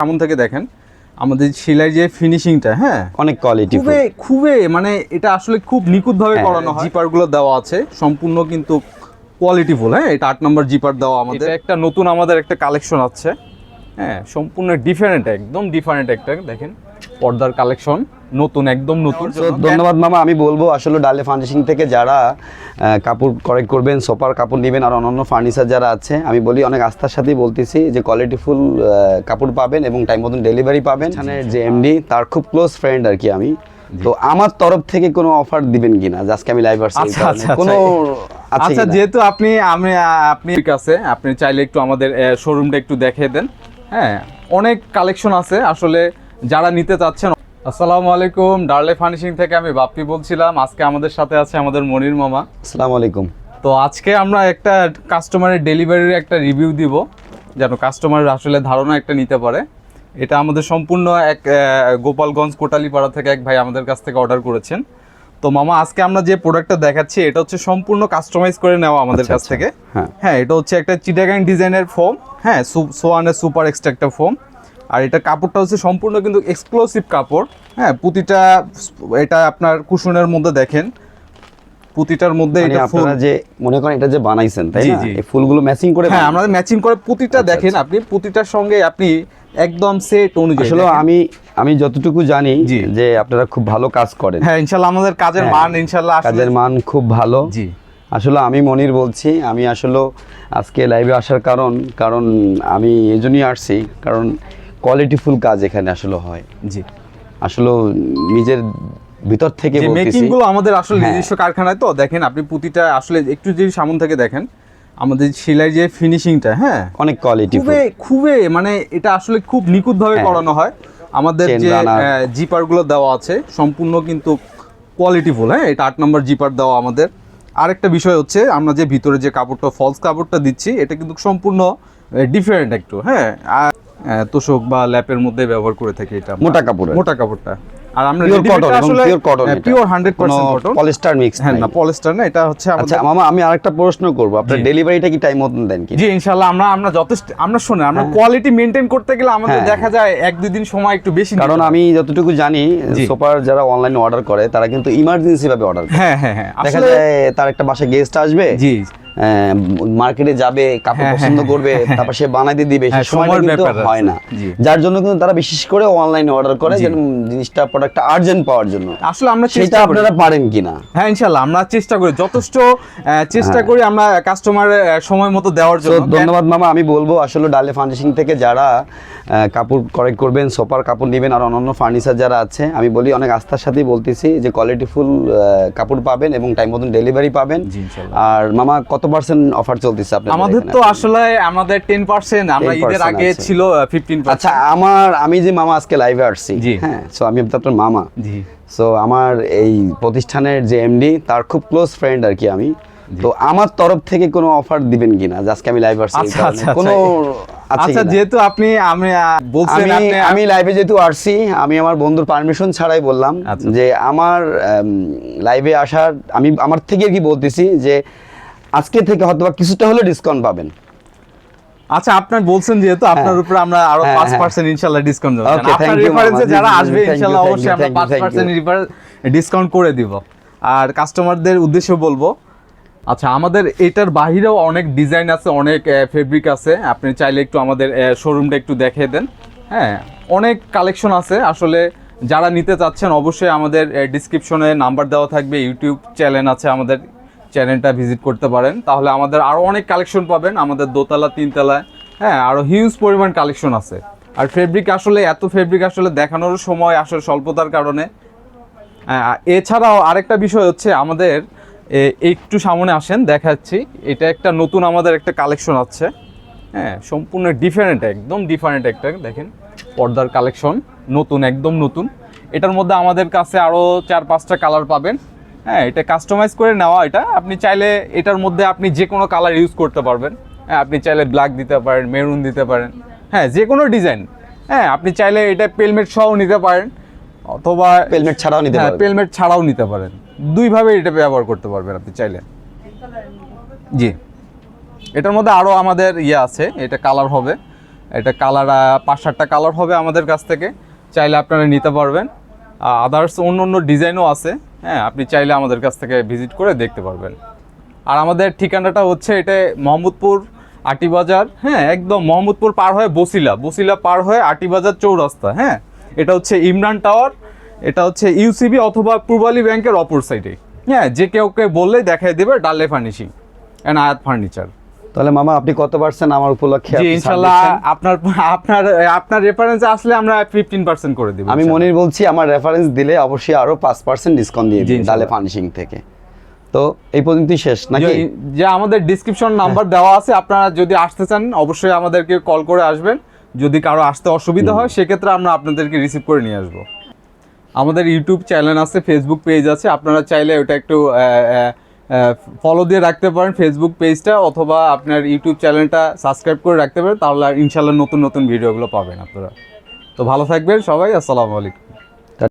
সামন থেকে দেখেন আমাদের সেলাই যে ফিনিশিংটা হ্যাঁ? অনেক কোয়ালিটি খুবই খুবই মানে এটা আসলে খুব নিখুঁতভাবে ভাবে করানো হয়। জিপারগুলো দেওয়া আছে সম্পূর্ণ কিন্তু কোয়ালিটিফুল হ্যাঁ? এটা আট নম্বর জিপার দেওয়া আমাদের। এটা একটা নতুন আমাদের একটা কালেকশন আছে হ্যাঁ? সম্পূর্ণ ডিফারেন্ট একদম ডিফারেন্ট একটা দেখেন পর্দার কালেকশন নতুন একদম নতুন। ধন্যবাদ মামা আমি বলব আসলে ডালে ফার্নিশিং থেকে যারা কাপড় কালেক্ট করবেন সোফার কাপড় নেবেন আর অন্যান্য ফার্নিচার যারা আছে আমি বলি অনেক আস্থার সাথেই বলতেছি যে কোয়ালিটিফুল কাপড় পাবেন এবং টাইম মতন ডেলিভারি পাবেন। এখানে যে এমডি তার খুব ক্লোজ ফ্রেন্ড আর কি আমি। তো আমার তরফ থেকে কোনো অফার দিবেন কিনা? যে আজকে আমি লাইভ আসছি আচ্ছা, আচ্ছা, কোনো আচ্ছা। যেহেতু আপনি আমি আপনি ঠিক আছে আপনি চাইলে একটু আমাদের শোরুমটা একটু দেখিয়ে দেন। হ্যাঁ অনেক কালেকশন আছে। আসলে যারা নিতে চাচ্ছেন আসসালামু আলাইকুম। ডার্লে ফার্নিশিং থেকে আমি বাপ্পি বলছিলাম। আজকে আমাদের সাথে আছে আমাদের মনির মামা। আসসালামু আলাইকুম। তো আজকে আমরা একটা কাস্টমারের ডেলিভারির একটা রিভিউ দিব যেন কাস্টমার আসলে ধারণা একটা নিতে পারে। এটা আমাদের সম্পূর্ণ এক গোপালগঞ্জ কোটালিপাড়া থেকে এক ভাই আমাদের কাছ থেকে অর্ডার করেছেন। তো মামা আজকে আমরা যে প্রোডাক্টটা দেখাচ্ছি এটা হচ্ছে সম্পূর্ণ কাস্টমাইজ করে নেওয়া আমাদের আচ্ছা, কাছ আচ্ছা। থেকে। হ্যাঁ। হ্যাঁ এটা হচ্ছে একটা চিটাগাং ডিজাইনের ফোম হ্যাঁ সোয়ানের সুপার এক্সট্রা ফোম আর এটা কাপড়টা হচ্ছে সম্পূর্ণ কিন্তু এক্সক্লুসিভ কাপড়। হ্যাঁ প্রতিটা এটা আপনার কুশনের মধ্যে দেখেন। প্রতিটার মধ্যে মানে এটা ফুল আপনারা যে মনে করেন এটা যে বানাইছেন তাই না? এই ফুলগুলো ম্যাচিং করে হ্যাঁ আমরা ম্যাচিং করে প্রতিটা আচ্ছা, দেখেন আপনি। প্রতিটার সঙ্গে আপনি একদম সেট অনুযায়ী আসলে আমি আমি যতটুকু জানি যে আপনারা খুব ভালো কাজ করেন। হ্যাঁ ইনশাল্লাহ আমাদের কাজের হ্যাঁ, মান ইনশাল্লাহ কাজের মান খুব ভালো। জি। আসলে আমি মনির বলছি আমি আসলে আজকে লাইভে আসার কারণ কারণ আমি এই জন্যই আসছি কারণ কোয়ালিটিফুল কাজ এখানে আসলে হয়। জি। আসলে নিজের ভিতর থেকে যে মেকিংগুলো আমাদের আসলে হ্যাঁ। নিজস্ব কারখানায় তো দেখেন আপনি প্রতিটা আসলে একটু যদি সামন থেকে দেখেন আমাদের সেলাই যে ফিনিশিংটা হ্যাঁ? অনেক কোয়ালিটিফুল খুবই খুবই মানে এটা আসলে খুব নিখুঁতভাবে হ্যাঁ। করানো হয়। আমাদের যে। জিপারগুলো দেওয়া আছে সম্পূর্ণ কিন্তু কোয়ালিটিফুল হ্যাঁ? এটা আট নম্বর জিপার দেওয়া আমাদের। আরেকটা বিষয় হচ্ছে আমরা যে ভিতরে যে কাপড়টা ফলস কাপড়টা দিচ্ছি এটা কিন্তু সম্পূর্ণ ডিফারেন্ট একটু হ্যাঁ? আর তোষক বা ল্যাপের মধ্যে ব্যবহার করে থাকি এটা। মোটা কাপড়ের। মোটা কাপড়টা। আর আমরা পিওর কটন এবং pure cotton pure hundred percent cotton polyester mix হ্যাঁ না পলিস্টার না এটা হচ্ছে আমাদের আচ্ছা মামা আমি আরেকটা প্রশ্ন করব। আপনার ডেলিভারিটা কি টাইম মতন দেন কি? জি ইনশাল্লাহ আমরা আমরা যথেষ্ট আমরা শুনে আমরা কোয়ালিটি মেনটেন করতে গেলে আমাদের হ্যাঁ। দেখা যায় এক দুই দিন সময় একটু বেশি কারণ আমি যতটুকু জানি। সোপার যারা অনলাইনে অর্ডার করে তারা কিন্তু ইমার্জেন্সি ভাবে অর্ডার করে। হ্যাঁ হ্যাঁ হ্যাঁ দেখা আসলে যায় তার একটা বাসায় গেস্ট আসবে। জি। মার্কেটে যাবে কাপড় হ্যাঁ, পছন্দ হ্যাঁ, করবে হ্যাঁ, তারপর সে বানাই দিয়ে দিবে সময়টা কিন্তু হয় না। যার জন্য কিন্তু তারা বিশেষ করে অনলাইনে অর্ডার করে যেন জিনিসটা প্রোডাক্টটা আর্জেন্ট পাওয়ার জন্য। আসলে আমরা সেটা চেষ্টা আপনারা পারেন কিনা? হ্যাঁ ইনশাল্লাহ আমরা চেষ্টা করি। যথেষ্ট চেষ্টা। করি আমরা কাস্টমারের সময় মতো দেওয়ার জন্য। ধন্যবাদ মামা আমি বলব আসলে ডালে ফার্নিশিং থেকে যারা কাপড় কালেক্ট করবেন সোফার কাপড় নেবেন আর অন্যান্য ফার্নিচার যারা আছে আমি বলি অনেক আস্থার সাথেই বলতেছি যে কোয়ালিটিফুল কাপড় পাবেন এবং টাইম মতন ডেলিভারি পাবেন। আর মামা কত পার্সেন্ট অফার চলতেছে আপনাদের আমাদের তো আসলে আমাদের টেন পার্সেন্ট আমরা ঈদের আগে। ছিল ফিফটিন আচ্ছা আমার আমি যে মামা আজকে লাইভে আসছি হ্যাঁ সো আমি আপনার মামা। জি। সো আমার এই প্রতিষ্ঠানের যে এমডি তার খুব ক্লোজ ফ্রেন্ড আর কি আমি। তো আমার তরফ থেকে কোনো অফার দিবেন কিনা? যে আজকে আমি লাইভ আসছি আচ্ছা, কারণে। আচ্ছা, কোনো আচ্ছা যেহেতু আপনি আমি বলছেন আমি আপনি আমি লাইভে যেহেতু আসছি আমি আমার বন্ধুর পারমিশন ছাড়াই বললাম আচ্ছা। যে আমার লাইভে আসার আমি আমার থেকে কি বলতেছি যে আজকে থেকে হয়তো কিছুটা হলে ডিসকাউন্ট পাবেন আচ্ছা আপনার বলছেন যেহেতু আপনার হ্যাঁ। উপরে আমরা আরও হ্যাঁ, পাঁচ হ্যাঁ। পার্সেন্ট ইনশাল্লাহ ডিসকাউন্ট দেবো আপনার রেফারেন্সে যারা আসবে অবশ্যই আমরা পাঁচ ডিসকাউন্ট করে দিব আর কাস্টমারদের উদ্দেশ্যে বলব আচ্ছা আমাদের এটার বাহিরেও অনেক ডিজাইন আছে অনেক ফেব্রিক আছে। আপনি চাইলে একটু আমাদের শোরুমটা একটু দেখিয়ে দেন। হ্যাঁ অনেক কালেকশন আছে। আসলে যারা নিতে চাচ্ছেন অবশ্যই আমাদের ডিসক্রিপশনে নাম্বার দেওয়া থাকবে ইউটিউব চ্যানেল আছে আমাদের চ্যানেলটা ভিজিট করতে পারেন। তাহলে আমাদের আরও অনেক কালেকশন পাবেন আমাদের দোতলা তিনতলায়। হ্যাঁ আরও হিউজ পরিমাণ কালেকশন আছে। আর ফেব্রিক আসলে এত ফেব্রিক আসলে দেখানোর সময় আসলে স্বল্পতার কারণে। আহ, এছাড়াও আরেকটা বিষয় হচ্ছে আমাদের একটু সামনে আসেন দেখাচ্ছি। এটা একটা নতুন আমাদের একটা কালেকশন আছে। হ্যাঁ সম্পূর্ণ ডিফারেন্ট একদম ডিফারেন্ট একটা দেখেন পর্দার কালেকশন নতুন একদম নতুন। এটার মধ্যে আমাদের কাছে আরও চার পাঁচটা কালার পাবেন। হ্যাঁ এটা কাস্টমাইজ করে নেওয়া এটা। আপনি চাইলে এটার মধ্যে আপনি যে কোনো কালার ইউজ করতে পারবেন। হ্যাঁ আপনি চাইলে ব্ল্যাক দিতে পারেন মেরুন দিতে পারেন। হ্যাঁ যে কোনো ডিজাইন হ্যাঁ আপনি চাইলে এটা পেলমেট সহ নিতে পারেন। অথবা পেলমেট ছাড়াও নিতে পারেন পেলমেট ছাড়াও নিতে পারেন। দুইভাবে এটা ব্যবহার করতে পারবেন আপনি চাইলে। জি। এটার মধ্যে আরও আমাদের ইয়ে আছে, এটা কালার হবে। এটা কালার পাঁচ সাতটা কালার হবে আমাদের কাছ থেকে। চাইলে আপনারা নিতে পারবেন। আদার্স অন্য অন্য ডিজাইনও আছে। হ্যাঁ আপনি চাইলে আমাদের কাছ থেকে ভিজিট করে দেখতে পারবেন। আর আমাদের ঠিকানাটা হচ্ছে এটা মোহাম্মদপুর আটিবাজার। হ্যাঁ একদম মোহাম্মদপুর পার হয়ে বসিলা। বসিলা পার হয়ে আটিবাজার চৌরাস্তা। হ্যাঁ এটা হচ্ছে ইমরান টাওয়ার এটা হচ্ছে ইউসিবি অথবা পূর্বালী ব্যাংকের অপর সাইডে। হ্যাঁ যে কেউ কে বললেই দেখাই দেবে ডালে ফার্নিশিং অ্যান্ড আয়াত ফার্নিচার তাহলে মামা আপনি কত পার্সেন্ট আমার উপলক্ষে জি ইনশাল্লাহ আপনার আপনার আপনার রেফারেন্সে আসলে আমরা ফিফটিন পার্সেন্ট করে দিব আমি মনির বলছি আমার রেফারেন্স দিলে অবশ্যই আরও পাঁচ পার্সেন্ট ডিসকাউন্ট দিয়ে দিন। ডালে ফার্নিশিং থেকে। তো এই পর্যন্তই শেষ নাকি? যে- যে আমাদের ডিসক্রিপশন নাম্বার দেওয়া আছে আপনারা যদি আসতে চান অবশ্যই আমাদেরকে কল করে আসবেন। যদি কারও আসতে অসুবিধা হয় সেক্ষেত্রে আমরা আপনাদেরকে রিসিভ করে নিয়ে আসব। আমাদের ইউটিউব চ্যানেল আছে ফেসবুক পেজ আছে। আপনারা চাইলে ওটা একটু ফলো দিয়ে রাখতে পারেন ফেসবুক পেজটা অথবা আপনার ইউটিউব চ্যানেলটা সাবস্ক্রাইব করে রাখতে পারেন। তাহলে ইনশাল্লাহ নতুন নতুন ভিডিওগুলো পাবেন আপনারা। তো ভালো থাকবেন সবাই, আসসালামু আলাইকুম।